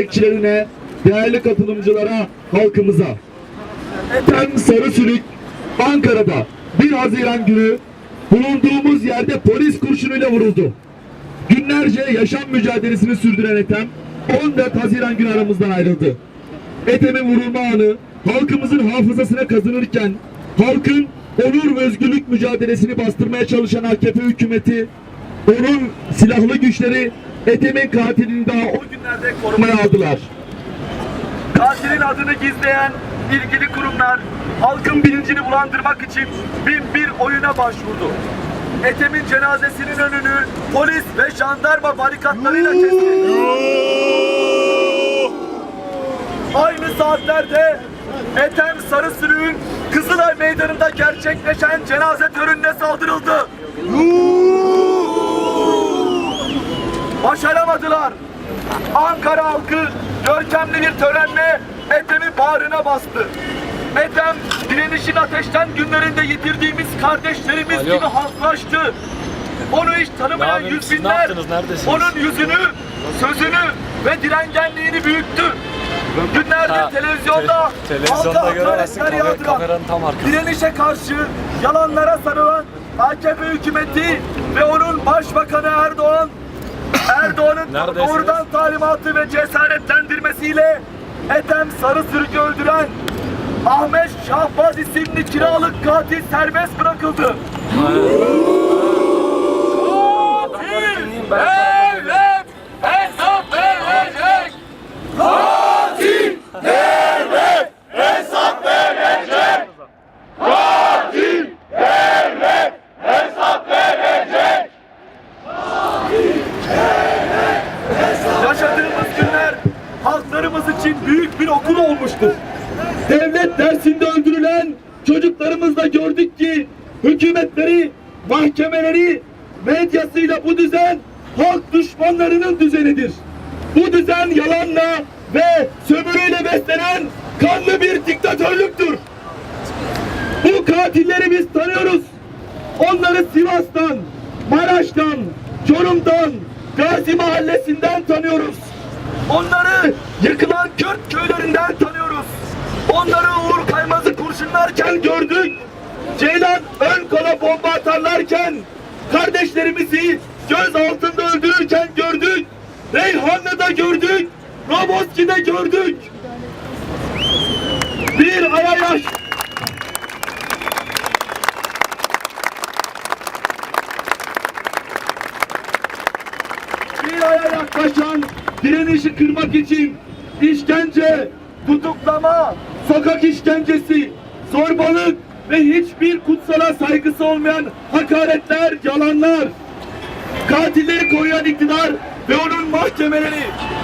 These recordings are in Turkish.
emekçilerine, değerli katılımcılara, halkımıza. Ethem Sarısülük, Ankara'da 1 Haziran günü bulunduğumuz yerde polis kurşunuyla vuruldu. Günlerce yaşam mücadelesini sürdüren Ethem 14 Haziran günü aramızdan ayrıldı. Ethem'in vurulma anı halkımızın hafızasına kazınırken halkın onur ve özgürlük mücadelesini bastırmaya çalışan AKP hükümeti onun silahlı güçleri Ethem'in katilini daha o günlerde korumaya aldılar. Katilin adını gizleyen ilgili kurumlar halkın bilincini bulandırmak için bin bir oyuna başvurdu. Ethem'in cenazesinin önünü polis ve jandarma barikatlarıyla kesti. Aynı saatlerde Ethem Sarısülüğün Kızılay Meydanı'nda gerçekleşen cenaze törenine saldırıldı. Başaramadılar. Ankara halkı görkemli bir törenle Ethem'i bağrına bastı. Ethem direnişin ateşten günlerinde yitirdiğimiz kardeşlerimiz Alo. gibi halklaştı. Onu hiç tanımayan yüz binler onun yüzünü, sözünü ve direngenliğini büyüttü. Günlerdir Ha, televizyonda te- televizyonda hakaretler yağdıran, kameranın tam arkasında. direnişe karşı yalanlara sarılan AKP hükümeti ve onun başbakanı Erdoğan Erdoğan'ın doğrudan talimatı ve cesaretlendirmesiyle Ethem Sarısürük'ü öldüren Ahmet Şahbaz isimli kiralık katil serbest bırakıldı. İçin büyük bir okul olmuştur. Devlet dersinde öldürülen çocuklarımızla gördük ki hükümetleri, mahkemeleri, medyasıyla bu düzen halk düşmanlarının düzenidir. Bu düzen yalanla ve sömürüyle beslenen kanlı bir diktatörlüktür. Bu katilleri biz tanıyoruz. Onları Sivas'tan, Maraş'tan, Çorum'dan, Gazi Mahallesi'nden tanıyoruz. Onları yıkılan Kürt köylerinden tanıyoruz. Onları Uğur Kaymaz'ı kurşunlarken gördük. Ceylan ön kola bomba atarlarken kardeşlerimizi göz altında öldürürken gördük. Reyhanlı'da gördük. Roboski'de gördük. Bir yaş bir aya yaklaşan direnişi kırmak için işkence, tutuklama, sokak işkencesi, zorbalık ve hiçbir kutsala saygısı olmayan hakaretler, yalanlar, katilleri koruyan iktidar ve onun mahkemeleri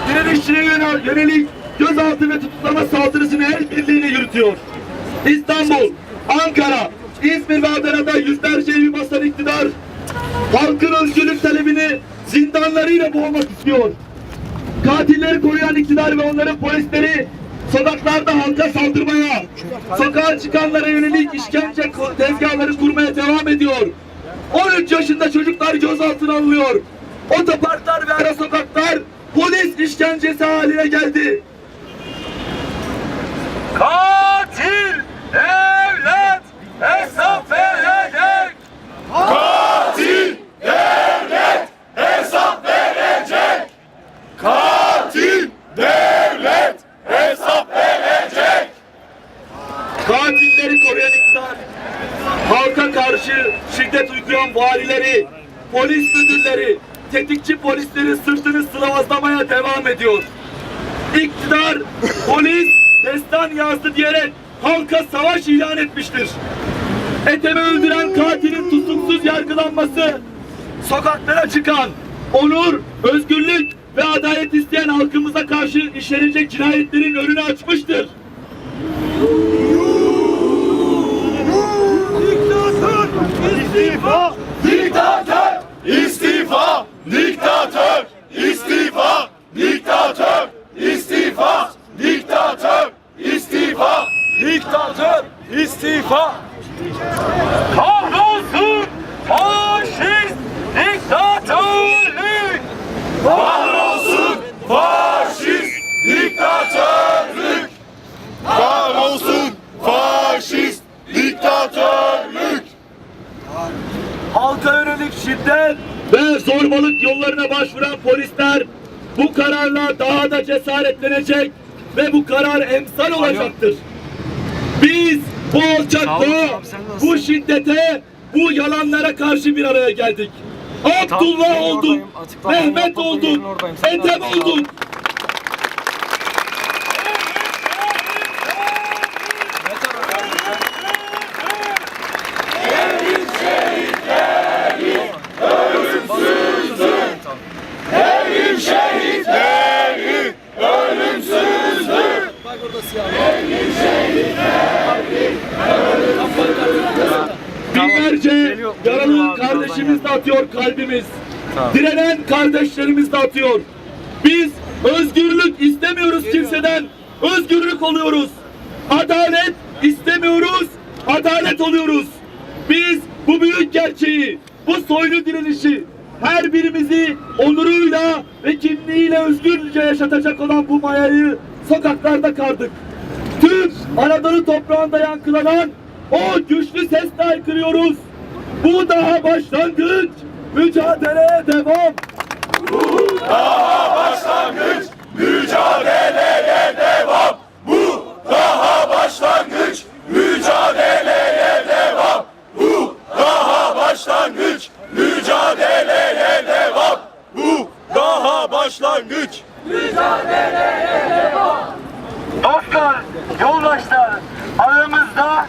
direnişçiye yönel- yönelik gözaltı ve tutuklama saldırısını el birliğiyle yürütüyor. İstanbul, Ankara, İzmir ve Adana'da yüzlerce evi basan iktidar halkın özgürlük talebini zindanlarıyla boğmak istiyor. Katilleri koruyan iktidar ve onların polisleri sokaklarda halka saldırmaya, sokağa çıkanlara yönelik işkence tezgahları kurmaya devam ediyor. 13 yaşında çocuklar gözaltına alınıyor. Otoparklar ve ara sokaklar polis işkencesi haline geldi. Katilleri koruyan iktidar, halka karşı şiddet uygulayan valileri, polis müdürleri, tetikçi polisleri sırtını sıvazlamaya devam ediyor. İktidar, polis destan yazdı diyerek halka savaş ilan etmiştir. Ethem'i öldüren katilin tutuksuz yargılanması, sokaklara çıkan onur, özgürlük ve adalet isteyen halkımıza karşı işlenecek cinayetlerin önünü açmıştır. vivant, vita ve zorbalık yollarına başvuran polisler bu kararla daha da cesaretlenecek ve bu karar emsal olacaktır. Biz bu alçaklığa, bu şiddete, bu yalanlara karşı bir araya geldik. Abdullah. Açıklama Mehmet yapmak olduk, yerin de atıyor kalbimiz. Tamam. Direnen kardeşlerimiz de atıyor. Biz özgürlük istemiyoruz kimseden. Özgürlük oluyoruz. Adalet istemiyoruz. Adalet oluyoruz. Biz bu büyük gerçeği, bu soylu direnişi her birimizi onuruyla ve kimliğiyle özgürce yaşatacak olan bu mayayı sokaklarda kardık. Tüm Anadolu toprağında yankılanan o güçlü sesle haykırıyoruz. Bu daha başlangıç. Mücadeleye devam. Bu daha başlangıç. Mücadeleye devam. Bu daha başlangıç. Mücadeleye devam. Bu daha başlangıç. Mücadeleye devam. Bu daha başlangıç. Mücadeleye devam. Dostlar, yoldaşlar, aramızda